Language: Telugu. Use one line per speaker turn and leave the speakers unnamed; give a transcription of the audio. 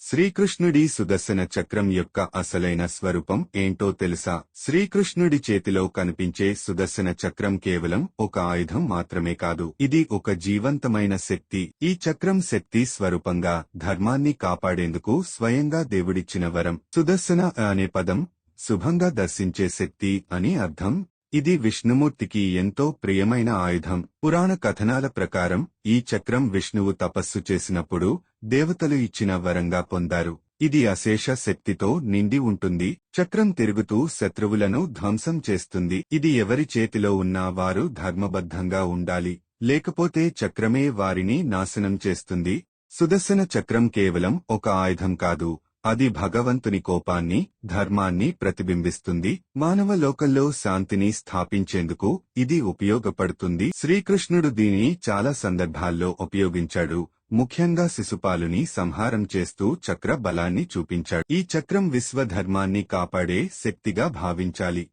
శ్రీకృష్ణుడి సుదర్శన చక్రం యొక్క అసలైన స్వరూపం ఏంటో తెలుసా? శ్రీకృష్ణుడి చేతిలో కనిపించే సుదర్శన చక్రం కేవలం ఒక ఆయుధం మాత్రమే కాదు ఇది ఒక జీవంతమైన శక్తి. ఈ చక్రం శక్తి స్వరూపంగా ధర్మాన్ని కాపాడేందుకు స్వయంగా దేవుడిచ్చిన వరం. సుదర్శన అనే పదం శుభంగా దర్శించే శక్తి అని అర్థం ఇది విష్ణుమూర్తికి ఎంతో ప్రియమైన ఆయుధం. పురాణ కథనాల ప్రకారం ఈ చక్రం విష్ణువు తపస్సు చేసినప్పుడు దేవతలు ఇచ్చిన వరంగా పొందారు. ఇది అశేష శక్తితో నిండి ఉంటుంది. చక్రం తిరుగుతూ శత్రువులను ధ్వంసం చేస్తుంది. ఇది ఎవరి చేతిలో ఉన్నా వారు ధర్మబద్ధంగా ఉండాలి. లేకపోతే చక్రమే వారిని నాశనం చేస్తుంది. సుదర్శన చక్రం కేవలం ఒక ఆయుధం కాదు. అది భగవంతుని కోపాన్ని ధర్మాన్ని ప్రతిబింబిస్తుంది మానవ లోకంలో శాంతిని స్థాపించేందుకు ఇది ఉపయోగపడుతుంది. శ్రీకృష్ణుడు దీనిని చాలా సందర్భాల్లో ఉపయోగించాడు. ముఖ్యంగా శిశుపాలుని సంహారం చేస్తూ చక్ర బలాన్ని చూపించాడు. ఈ చక్రం విశ్వధర్మాన్ని కాపాడే శక్తిగా భావించాలి.